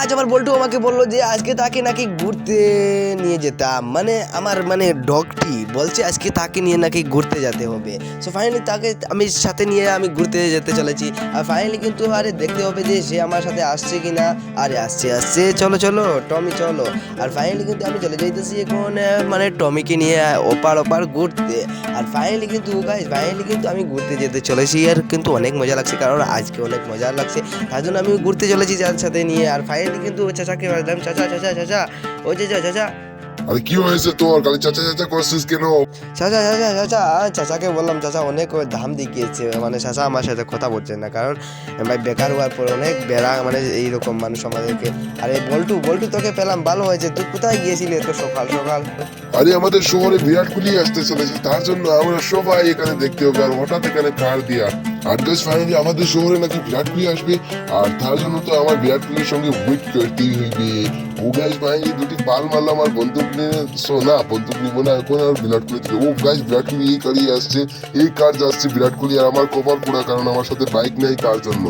আজ আমার বল্টু আমাকে বলল যে আজকে তাকে নাকি ঘুরতে নিয়ে যেতাম। মানে আমার মানে ডগটি বলছে আজকে তাকে নিয়ে নাকি ঘুরতে যেতে হবে। সো ফাইনালি তাকে আমি সাথে নিয়ে আমি ঘুরতে যেতে চলেছি। আর ফাইনালি কিন্তু আরে দেখতে হবে যে সে আমার সাথে আসছে কি না আরে আসছে আসছে, চলো চলো, টমি, চলো। আর ফাইনালি কিন্তু আমি চলে যাইতেছি এখন মানে টমিকে নিয়ে ওপার ওপার ঘুরতে। আর ফাইনালি কিন্তু গাইজ ফাইনালি কিন্তু আমি ঘুরতে যেতে চলেছি। আর কিন্তু অনেক মজা লাগছে, কারণ আজকে অনেক মজা লাগছে। তার জন্য আমি ঘুরতে চলেছি যার সাথে নিয়ে। আর ফাইনালি কিন্তু ও চাচাকে বললাম চাচা চাচা চাচা ও চাচা চাচা আরে কি হয়েছে তোর? খালি চাচা চাচা করছিস কেন? চাচা চাচা চাচা চাচাকে বললাম চাচা অনেক দাম দেখিয়েছে। মানে চাচা আমার সাথে কথা বলছে না কারণ ভাই বেকার হওয়ার পর অনেক বেড়া মানে এইরকম মানুষ আমাদেরকে। আরে বল্টু বল্টু তোকে পেলাম ভালো হয়েছে। তুই কোথায় গিয়েছিলি এত সকাল সকাল? আরে আমাদের শহরে বিরাট কোহলি আসতে চলেছে তার জন্য আমরা সবাই এখানে দেখতে হবে আর হঠাৎ এখানে কার দিয়া? আর ফাইনালি আমাদের শহরে নাকি বিরাট কোহলি আসবে, আর তার জন্য তো আমার বিরাট কোহলির সঙ্গে ওয়েট করতেই হইবে। ও গাইজ ফাইনালি দুটি পাল মারলাম আর বন্দুক নিয়ে শো না বন্দুক নিব না, এখন আর বিরাট কোহলি থেকে। ও গাইজ বিরাট কোহলি এই গাড়ি আসছে, এই কার যাচ্ছে বিরাট কোহলি আর আমার কপাল পোড়া, কারণ আমার সাথে বাইক নেই তার জন্য।